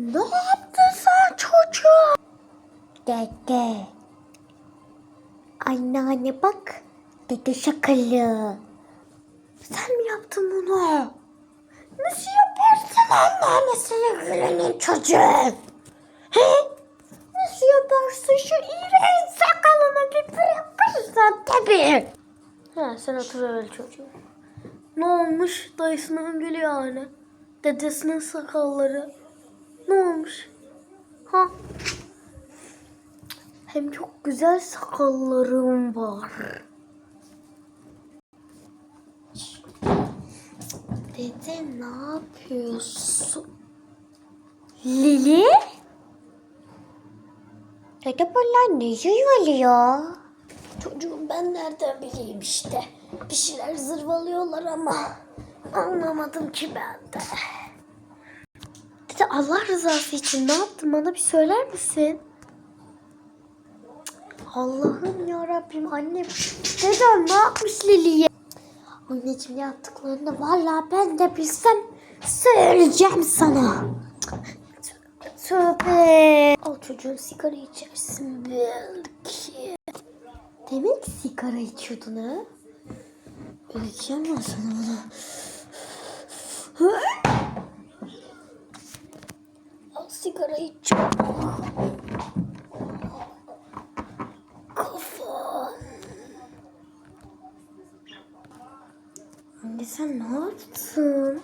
Ne yaptın sen çocuğa? Dede. Anneanne bak. Dede şakalı. Sen mi yaptın bunu? Nasıl yaparsın anneannesine gülenin çocuğu? He? Nasıl yaparsın şu iğrenç sakalını bir bırakırsan tabii. Ha sen otur öyle çocuğum. Ne olmuş dayısının gülü yani? Dedesinin sakalları. Ne olmuş? Ha? Hem çok güzel sakallarım var. Dede ne yapıyorsun? Lili? Dede bunlar ne yuvalıyor? Çocuğum ben nereden bileyim işte. Bir şeyler zırvalıyorlar ama anlamadım ki ben de. Dede Allah rızası için ne yaptın bana bir söyler misin? Allah'ım ya Rabbim annem dedem ne yapmış Lili'ye? Anneciğim yaptıklarını vallahi ben de bilsem söyleyeceğim sana. Tövbe. Al çocuğun sigara içersin belki. Demek sigara içiyordun ha? Öleceğim ben sana bunu. Sigara iç. Kafam. Anne sen ne yaptın?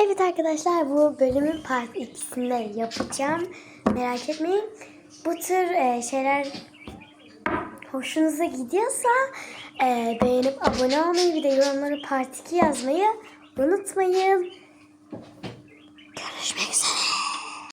Evet arkadaşlar bu bölümün part 2'sinde yapacağım. Merak etmeyin. Bu tür e, şeyler hoşunuza gidiyorsa e, beğenip abone olmayı bir de yorumlara part 2 yazmayı unutmayın. Görüşmek üzere.